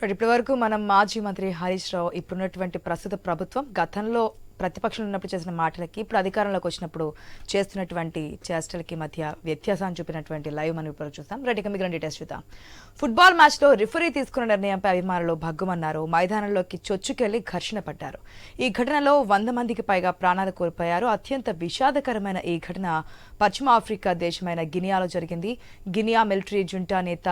ఇప్పటి వరకు మనం మాజీ మంత్రి హరీష్ రావు ఇప్పుడున్నటువంటి ప్రస్తుత ప్రభుత్వం గతంలో ప్రతిపక్షంలో ఉన్నప్పుడు చేసిన మాటలకి ఇప్పుడు అధికారంలోకి వచ్చినప్పుడు చేస్తున్నటువంటి చేష్టలకి మధ్య వ్యత్యాసాన్ని చూపినటువంటి లైవ్ మనం ఇప్పుడు చూస్తాం. రెడ్డి మిగిలిన డీటెయిల్స్ చూద్దాం. ఫుట్బాల్ మ్యాచ్లో రిఫరీ తీసుకున్న నిర్ణయంపై అభిమానులు భగ్గుమన్నారు. మైదానంలోకి చొచ్చుకెళ్ళి ఘర్షణ పడ్డారు. ఈ ఘటనలో వంద మందికి పైగా ప్రాణాలు కోల్పోయారు. అత్యంత విషాదకరమైన ఈ ఘటన పశ్చిమ ఆఫ్రికా దేశమైన గినియాలో జరిగింది. గినియా మిలిటరీ జుంటా నేత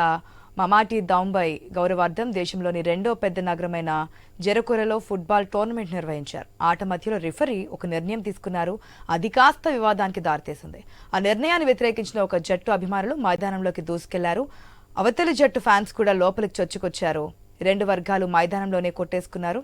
మమాటి దాంబై గౌరవార్థం దేశంలోని రెండో పెద్ద నగరమైన జెరకురలో ఫుట్బాల్ టోర్నమెంట్ నిర్వహించారు. ఆట మధ్యలో రిఫరీ ఒక నిర్ణయం తీసుకున్నారు. అది కాస్త వివాదానికి దారితీసింది. ఆ నిర్ణయాన్ని వ్యతిరేకించిన ఒక జట్టు అభిమానులు మైదానంలోకి దూసుకెళ్ళారు. అవతలి జట్టు ఫ్యాన్స్ కూడా లోపలికి చొచ్చుకొచ్చారు. రెండు వర్గాలు మైదానంలోనే కొట్టేసుకున్నారు.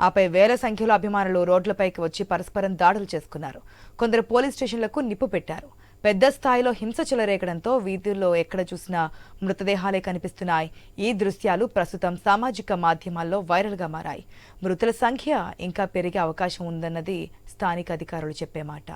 ఆపై వేల సంఖ్యలో అభిమానులు రోడ్లపైకి వచ్చి పరస్పరం దాడులు చేసుకున్నారు. కొందరు పోలీస్ స్టేషన్లకు నిప్పు పెట్టారు. పెద్ద స్థాయిలో హింస చెలరేగడంతో వీధుల్లో ఎక్కడ చూసినా మృతదేహాలే కనిపిస్తున్నాయి. ఈ దృశ్యాలు ప్రస్తుతం సామాజిక మాధ్యమాల్లో వైరల్గా మారాయి. మృతుల సంఖ్య ఇంకా పెరిగే అవకాశం ఉందన్నది స్థానిక అధికారులు చెప్పే మాట.